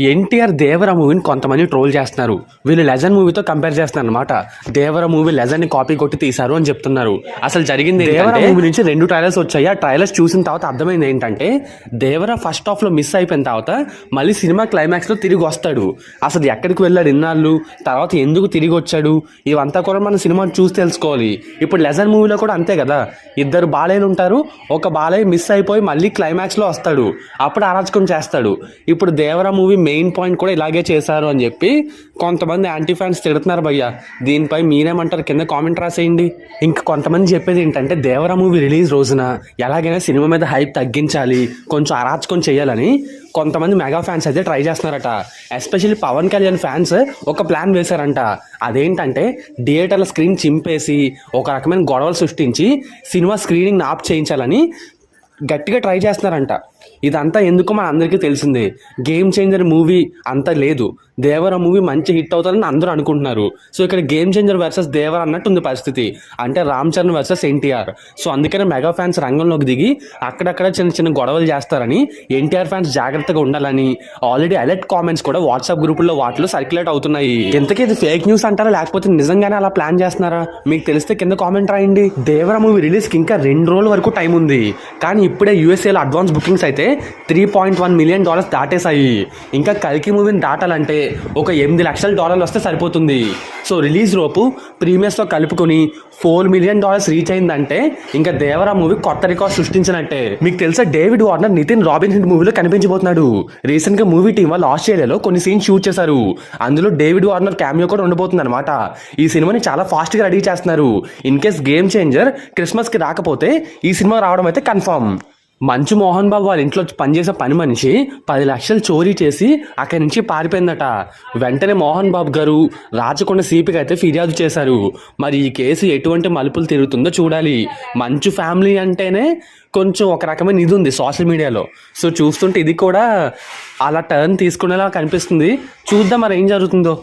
ఎన్టీఆర్ దేవర మూవీని కొంతమంది ట్రోల్ చేస్తున్నారు. వీళ్ళు లెజన్ మూవీతో కంపేర్ చేస్తున్నారు అనమాట దేవర మూవీ లెజన్ని కాపీ కొట్టి తీశారు అని చెప్తున్నారు. అసలు జరిగింది దేవర మూవీ నుంచి రెండు ట్రైలర్స్ వచ్చాయి. ఆ ట్రైలర్స్ చూసిన తర్వాత అర్థమైంది ఏంటంటే దేవర ఫస్ట్ హాఫ్లో మిస్ అయిపోయిన తర్వాత మళ్ళీ సినిమా క్లైమాక్స్లో తిరిగి వస్తాడు. అసలు ఎక్కడికి వెళ్ళాడు ఇన్నాళ్ళు? తర్వాత ఎందుకు తిరిగి వచ్చాడు? ఇవంతా కూడా మనం సినిమా చూసి తెలుసుకోవాలి. ఇప్పుడు లెజన్ మూవీలో కూడా అంతే కదా. ఇద్దరు బాలయ్యలు ఉంటారు. ఒక బాలయ్య మిస్ అయిపోయి మళ్ళీ క్లైమాక్స్లో వస్తాడు. అప్పుడు అరాచకం చేస్తాడు. ఇప్పుడు దేవర మూవీ మెయిన్ పాయింట్ కూడా ఇలాగే చేశారు అని చెప్పి కొంతమంది యాంటీ ఫ్యాన్స్ తిడుతున్నారు భయ్య. దీనిపై మీరేమంటారు? కింద కామెంట్ రాసేయండి. ఇంక కొంతమంది చెప్పేది ఏంటంటే దేవరా మూవీ రిలీజ్ రోజున ఎలాగైనా సినిమా మీద హైప్ తగ్గించాలి కొంచెం అరాచకం చేయాలని కొంతమంది మెగా ఫ్యాన్స్ అయితే ట్రై చేస్తున్నారట. ఎస్పెషల్లీ పవన్ కళ్యాణ్ ఫ్యాన్స్ ఒక ప్లాన్ వేశారంట. అదేంటంటే థియేటర్ల స్క్రీన్ చింపేసి ఒక రకమైన గొడవలు సృష్టించి సినిమా స్క్రీనింగ్ ఆప్ చేయించాలని గట్టిగా ట్రై చేస్తున్నారంట. ఇదంతా ఎందుకో మన అందరికీ తెలిసిందే. గేమ్ చేంజర్ మూవీ అంత లేదు. దేవర మూవీ మంచి హిట్ అవుతుందని అందరూ అనుకుంటున్నారు. సో ఇక్కడ గేమ్ చేంజర్ వర్సెస్ దేవర అన్నట్టు ఉంది పరిస్థితి. అంటే రామ్ చరణ్ వర్సెస్ ఎన్టీఆర్ సో అందుకనే మెగా ఫ్యాన్స్ రంగంలోకి దిగి అక్కడక్కడ చిన్న చిన్న గొడవలు చేస్తారని ఎన్టీఆర్ ఫ్యాన్స్ జాగ్రత్తగా ఉండాలని ఆల్రెడీ అలర్ట్ కామెంట్స్ కూడా వాట్సాప్ గ్రూపుల్లో వాటిలో సర్క్యులేట్ అవుతున్నాయి. ఇంతకీ ఇది ఫేక్ న్యూస్ అంటారా? లేకపోతే నిజంగానే అలా ప్లాన్ చేస్తున్నారా? మీకు తెలిస్తే కింద కామెంట్ రాయండి. దేవర మూవీ రిలీజ్కి ఇంకా రెండు రోజుల వరకు టైం ఉంది. కానీ ఇప్పుడే యూఎస్ఏలో అడ్వాన్స్ బుకింగ్స్ అయితే three point one million dollars దాటేశాయి. ఇంకా కల్కి మూవీని దాటాలంటే ఒక ఎనిమిది లక్షల డాలర్లు వస్తే సరిపోతుంది. సో రిలీజ్ లోపు ప్రీమియర్స్తో కలుపుకొని ఫోర్ మిలియన్ డాలర్స్ రీచ్ అయిందంటే ఇంకా దేవరా మూవీ కొత్త రికార్డ్ సృష్టించినట్టే. మీకు తెలుసా David Warner Nithiin Robinhood మూవీలో కనిపించబోతున్నాడు. రీసెంట్గా మూవీ టీం వాళ్ళు ఆస్ట్రేలియాలో కొన్ని సీన్స్ షూట్ చేశారు. అందులో డేవిడ్ వార్నర్ క్యామియో కూడా ఉండబోతుంది అనమాట ఈ సినిమాని చాలా ఫాస్ట్గా రెడీ చేస్తున్నారు. ఇన్ కేస్ గేమ్ చేంజర్ క్రిస్మస్కి రాకపోతే ఈ సినిమా రావడం అయితే కన్ఫర్మ్. మంచు మోహన్ బాబు వాళ్ళ ఇంట్లో పనిచేసే పని మనిషి పది లక్షలు చోరీ చేసి అక్కడి నుంచి పారిపోయిందట. వెంటనే మోహన్ బాబు గారు రాచకొండ సిపికి అయితే ఫిర్యాదు చేశారు. మరి ఈ కేసు ఎటువంటి మలుపులు తిరుగుతుందో చూడాలి. మంచు ఫ్యామిలీ అంటేనే కొంచెం ఒక రకమైన ఇది ఉంది సోషల్ మీడియాలో. సో చూస్తుంటే ఇది కూడా అలా టర్న్ తీసుకునేలా కనిపిస్తుంది. చూద్దాం మరి ఏం జరుగుతుందో.